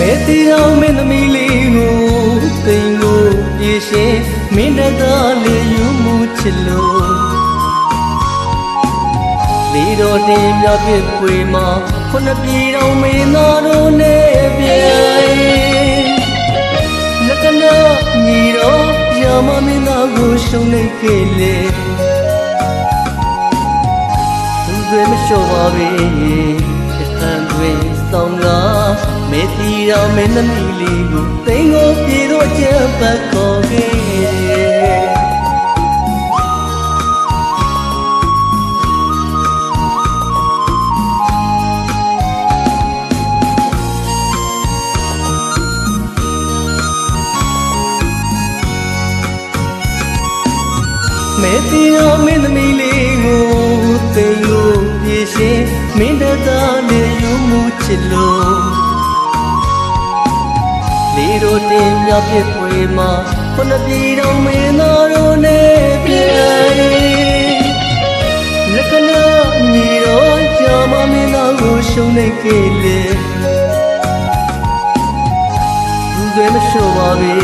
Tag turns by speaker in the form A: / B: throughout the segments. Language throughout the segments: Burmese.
A: မဲတီတော်မင်းသမီးလေးကိုတိမ်ကိုပြေရှင်မင်းတကားလေးယူမှုချစ်လို့လေတော်တင်မြပြစ်ပွေမှာခုနှစ်ပြည်တော်မင်းသားတို့နဲ့ပြိုင်လက်ကနာညီတော်ရမမင်းသားကိုရှုံးနေခဲ့လေသူတွေမလျှော့ပါပဲတခါတွေ စောင်းလာမေတီတော်မင်းသမီးလေးကိုတိမ်ကိုပြေတော့ကျပတ်ခေါ်ခဲ့မေတီယောမ စ်လို့လေတို့တင်မြပြစ်ပွေမှာခုနှစ်ပြည်တော်မင်းသားတို့နဲ့ပြိုင်လက္ခဏာညီတော်ကြာမမင်းသားကိုရှုံးနေခဲ့လေသူတွေမလျှော့ပါပဲ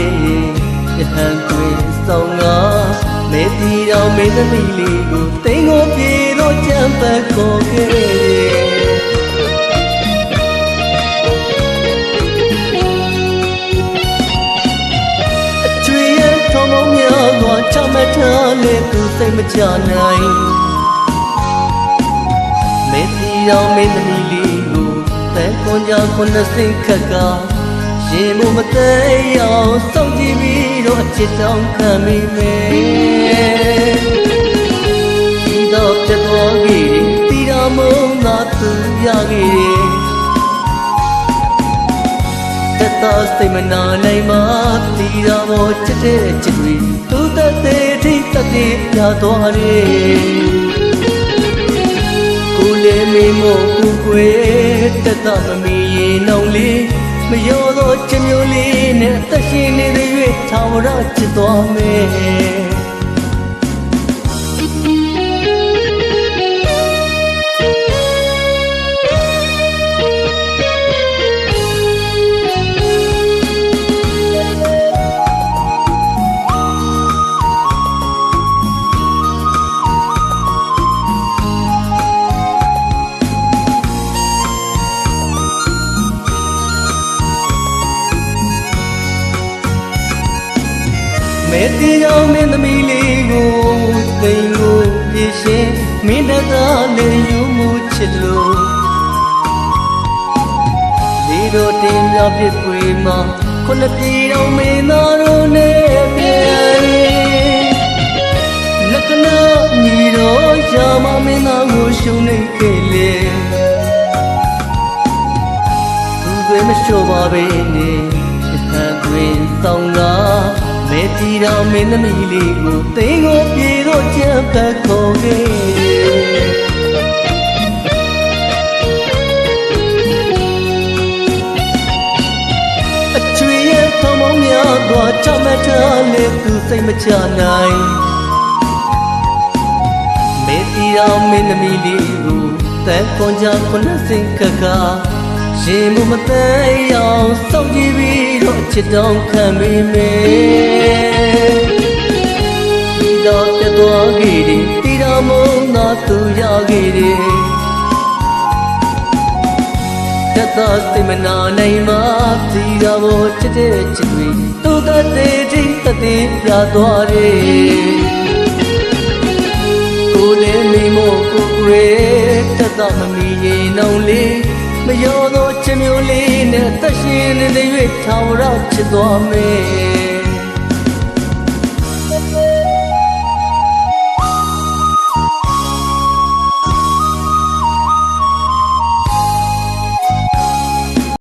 A: ယဟန်တွေစောင်းကားမေတီတော်မင်းသမီးလေးကိုတိမ်ကိုပြေတော့ကြံပတ်ခေါ်ခဲ့ လေသူစိတ်မချနိုင်မေတီတော်မင်းသမီးလေးကိုတဲခွန်ကြခွန်စင်ခက်ကရှင်မမသေးအောင်စောင့်ကြည့်ပြီးတော့အချစ်တောင်းခံမိမယ်ဒီတော့ပြတ်သွားခဲ့တယ်တီတော်မုံသာသူရခဲ့တယ် တတစိတ်မနာနိုင်မှတီတော်ဘောချစ်တဲ့ချစ်တွေသူတတဲ့ထိတတဲ့ပြသွားတယ်ကိုလေးမင်းမို့ကိုကွယ်တတမမီရင်နောင်လေးမရောသောချစ်မျိုးလေးနဲ့အသက်ရှင်နေတဲ့၍ထာဝရချစ်သွားမယ် မေတီကြောင့်မင်းသမီးလေးကိုသိမ်ကိုပြေရှင်မင်းတကားလေးယူမှုချစ်လို့ဒီတို့တင်မြပြစ်ပွေမှာခုနှစ်ပြည်တော်မင်းသားတို့နဲ့ပြိုင်လက္ခဏာညီတော်ရှာမမင်းသားကိုရှုံးနေခဲ့လေသူတွေမလျှော့ပါပဲနဲ့တခါတွင်ဆောင်ကား မေတီတော်မင်းသမီးလေးကိုသိန်းကိုပြေတော့ကြံပတ်ခေါ်ခဲ့အချွေရဲ့ထုံမောင်းများစွာချမထားလေသူစိတ်မချနိုင်မေတီတော်မင်းသမီးလေးကိုတန်ခွန်ကြခုနစင်ခခ ရှင်မမသေးအောင်စောင့်ကြည့်ပြီးတော့ချစ်တောင်းခံမိမယ်ဒီတော့ပြတ်သွားခဲ့တယ်တီတော်မုံသာသူရခဲ့တယ်တတ်သောစိတ်မနာနိုင်မှဒီတော်ဘောချစ်တဲ့ချစ်တွေသူတတ်တဲ့ထိတတ်တဲ့ပြသွားတယ်ကိုလည်းမိမို့ကိုကွယ်တတ်သောမမီရင်နောင်လေး မရောသောချစ်မျိုးလေးနဲ့သက်ရှင်နေတဲ့၍ထာဝရချစ်သွားမယ်